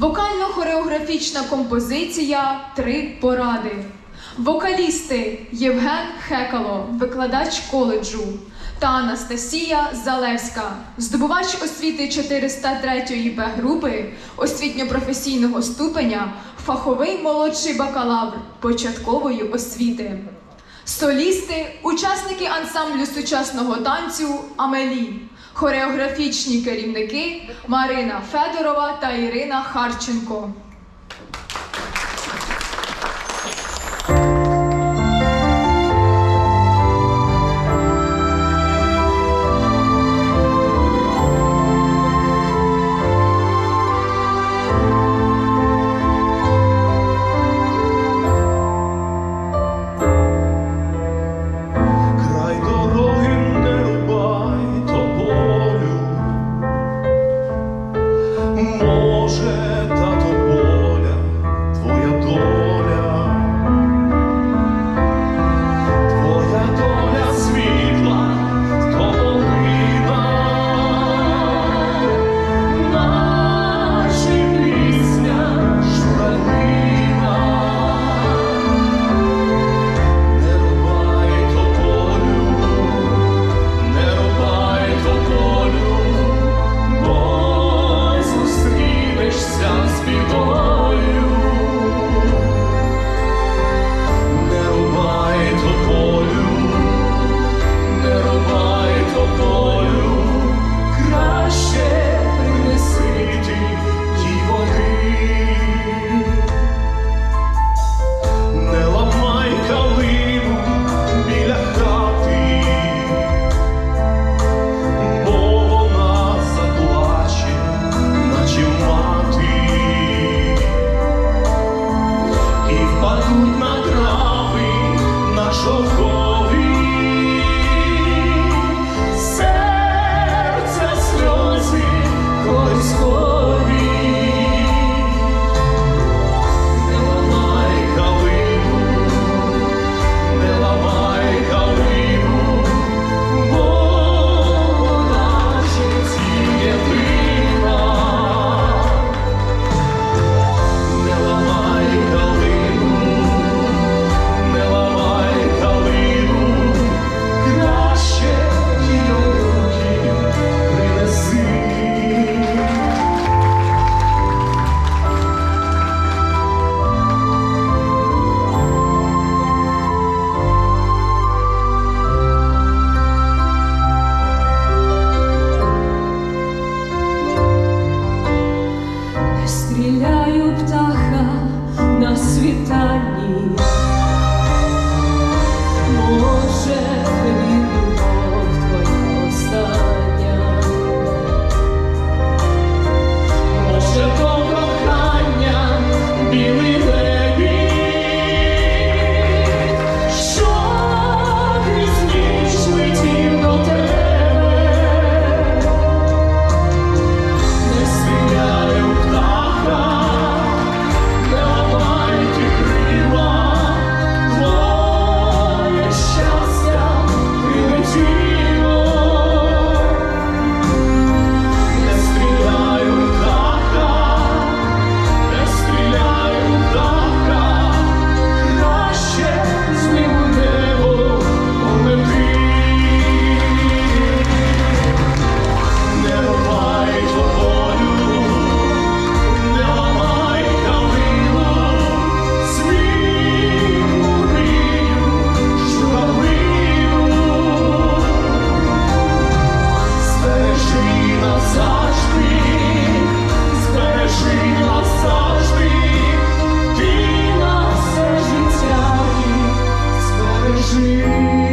Вокально-хореографічна композиція Три поради. Вокалісти Євген Хекало, викладач коледжу та Анастасія Залевська, здобувач освіти 403 Б групи освітньо-професійного ступеня, фаховий молодший бакалавр початкової освіти. Солісти, учасники ансамблю сучасного танцю Амелі хореографічні керівники Марина Федорова та Ірина Харченко. Hoje é you.